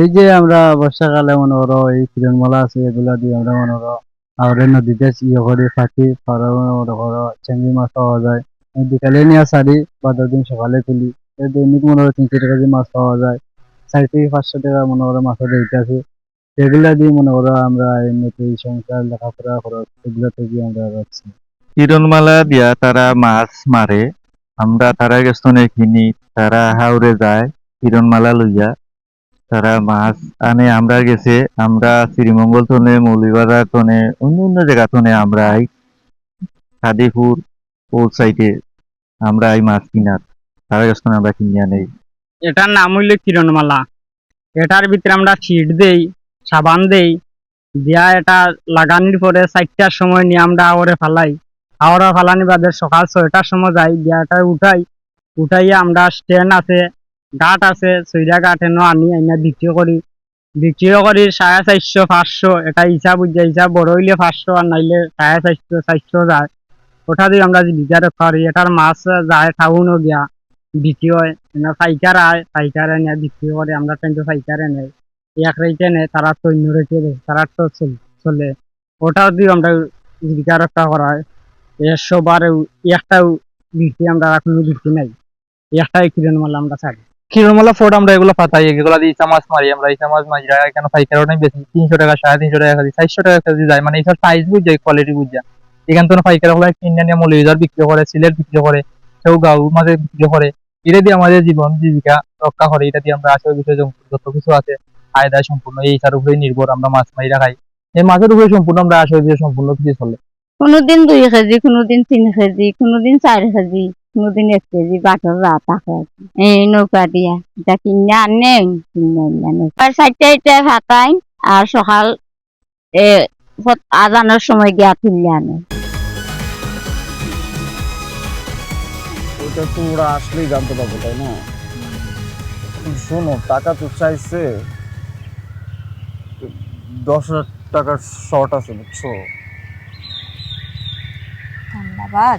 এই যে আমরা বর্ষাকালে মনে করো এই কিরণমালা আছে, এগুলা দিয়ে আমরা মনে করো আর নদীতে ইয়ে করি ফাঁকি মনে করো চিংড়ি মাছ পাওয়া যায়। বিকালে নিয়ে সারি, বাদর দিন সকালে তুলি। দৈনিক মনে করো তিনশো টাকা দিয়ে মাছ পাওয়া যায়। চার থেকে পাঁচশো টাকা মনে করো মাছের রেট আছে। এগুলা দিয়ে মনে করো আমরা এমনিতে এই সংসার, লেখাপড়া, খরচ, এগুলা থেকে আমরা রাখছি কিরণমালা দিয়া তারা মাছ মারে। আমরা তারা গেছনে কিনি, তারা হাওড়ে যায় কিরণমালা লইয়া। তারা মাছ আনে, আমরা গেছে, আমরা শ্রীমঙ্গল তনে মৌলিবাজার তনে অন্য অন্য জায়গা তনে আমরা এই সাদিপুর ওর সাইডে আমরা এই মাছ কিনার। তারা গেছনে আমরা কিনিয়া নেই। এটার নাম হইল কিরণমালা। এটার ভিতরে আমরা ছিট দেই, সাবান দেই, দিয়া এটা লাগানির পরে চারটার সময় নিয়ে আমরা আওয়ারে ফালাই। আওয়ারে ফালানি বাদে সকাল ছয়টার সময় যাই, দিয়া এটা উঠাই। উঠাইয়া আমরা স্ট্যান্ড আছে গাঁট আছে সৈরা গাঠ এনে আনি, আইনা বিক্রি করি বিক্রি করি সাড়ে চারশো পাঁচশো, এটা হিসাব বুঝা হিসাব বড় হইলে পাঁচশো আর নাইলে সাড়ে চারশো চারশো যায়। ওটা দিয়ে আমরা রক্ষা করি এটার মাছ যায় টাউনও গিয়া বিক্রি হয়। না পাইকার আয় পাইকার এনে বিক্রি করে আমরা কিন্তু পাইকারে নেই এক রেটে নেয় তারা তো অন্য রেটে দেয় তারা তো চলে। ওটাও দিয়ে আমরা জীবিকা রক্ষা করা হয়। একশো বারে একটাও বিক্রি আমরা এখনও বিক্রি নাই। একটাই কিরণ মাল আমরা ছাড়ি আমরা এগুলো এগুলো দিয়ে মাছ মারি, আমরা মাছ মারি নাই, বেশি তিনশো টাকা, সাড়ে তিনশো টাকা চারশো টাকা যায়। মানে এইসব সাইজ বুঝ যায় কোয়ালিটি বুঝ যায় এখান থেকে পাইকার কিনে মৌলিবাজার বিক্রি করে, সিলেট বিক্রি করে গাঁও মাঝে বিক্রি করে। এটা দিয়ে আমাদের জীবন, জীবিকা রক্ষা করে, এটা দিয়ে আমরা আসলে বিষয় যত কিছু আছে আয় দায় সম্পূর্ণ এই তার উপরে নির্ভর আমরা মাছ মাইরা খাই এই মাছের উপরে সম্পূর্ণ আমরা আসলে বিষয় সম্পূর্ণ কিছু চলে। কোনোদিন দুই কেজি, কোনোদিন তিন কেজি, কোনোদিন চার কেজি। কোনোদিন এক কেজি বাটর রাত থাকে এই নৌকা দিয়া এটা কিনে আনে কিনে এটা ফাটাই আর সকাল এ ফত- সময় গিয়া তুলে আনে ওটা তো ওরা আসলেই জানতে পারব তাই না? শোনো টাকা তো চাইছে দশ হাজার টাকার শর্ট আছে বুঝছ? ধন্যবাদ।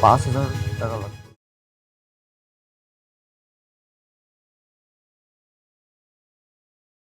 পড়ছে পাঁচ হাজার টাকা লাগবে